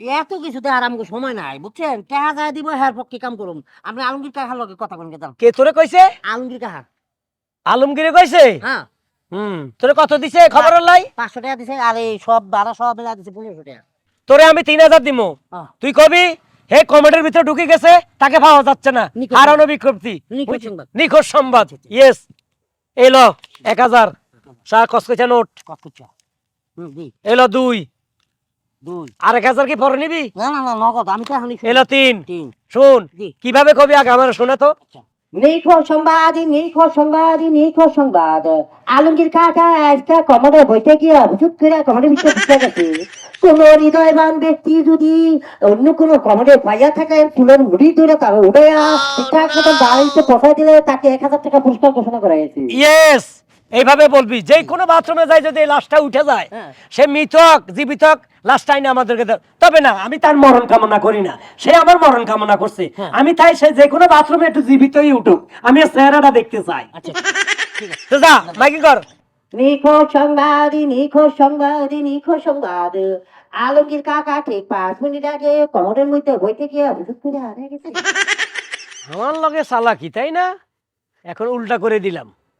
এত কিছুতে আর আমাকে সময় নাই বুঝছেন? টাকা যায় দিব হ্যার পক্ষে কাম করুম। আপনি আলমগীর কাহার লগে কথা কোন গেতাম কে তোরে কইছে? আলমগীর কাহার। আলমগীরে কইছে? হ্যাঁ। হুম তোরে কত দিছে? খবর লাই পাঁচশো টাকা দিছে আর এই সব ভাড়া সব মিলা দিছে পনেরোশো টাকা। তোরে আমি তিন হাজার দিমু। তুই কবি হে কমেডির ভিতরে ঢুকে গেছে তাকে পাওয়া যাচ্ছে না। হারানো বিজ্ঞপ্তি। নিখোঁজ সংবাদ। সংবাদ। আচ্ছা, আচ্ছা। ইয়েস এলো এক হাজার। শাহ কসকইছা নোট। দি। এলো দুই। আর এক হাজার কি পরে নিবি? না না না নগদ আমি তো এখনই এলো তিন। তিন। শুন কীভাবে কবি আগে আমার শোনা তো? নিখোঁজ সংবাদ নিখোঁজ সংবাদ নিখোঁজ সংবাদ। আলমগীর কাকা একটা কমরে বইতে গিয়া হুজুত করে কমরের ভিতরে ঢুকে গেছে। কোন হৃদয়বান ব্যক্তি যদি অন্য কোনো কমরে পাইয়া থাকে ফুলের মুড়ি ধরে তার উড়াইয়া ঠিকঠাক মতো বাড়িতে পৌঁছায় দিলে তাকে এক হাজার টাকা পুরস্কার ঘোষণা করা হয়েছে। ইয়েস এইভাবে বলবি যে কোনো বাথরুমে যায় যদি এই লাশটা উঠে যায় হ্যাঁ। সে মৃতক জীবিতক লাশটা আইনে আমাদেরকে তবে না আমি তার মরণ কামনা করি না। সে আমার মরণ কামনা করছে। হ্যাঁ। আমি তাই সে যে কোনো বাথরুমে একটু জীবিতই উঠুক। আমি চেহারাটা দেখতে চাই। আচ্ছা। ঠিক আছে তো যা মাইকি কর। নিখোঁজ সংবাদ নিখোঁজ সংবাদ নিখোঁজ সংবাদ। আলমগীর কাকা ঠিক পাঁচ মিনিট আগে কমরের মধ্যে বইতে গিয়া হুজুত করে হারিয়ে গেছে। আমার লগে চালাকি তাই না? এখন উল্টা করে দিলাম।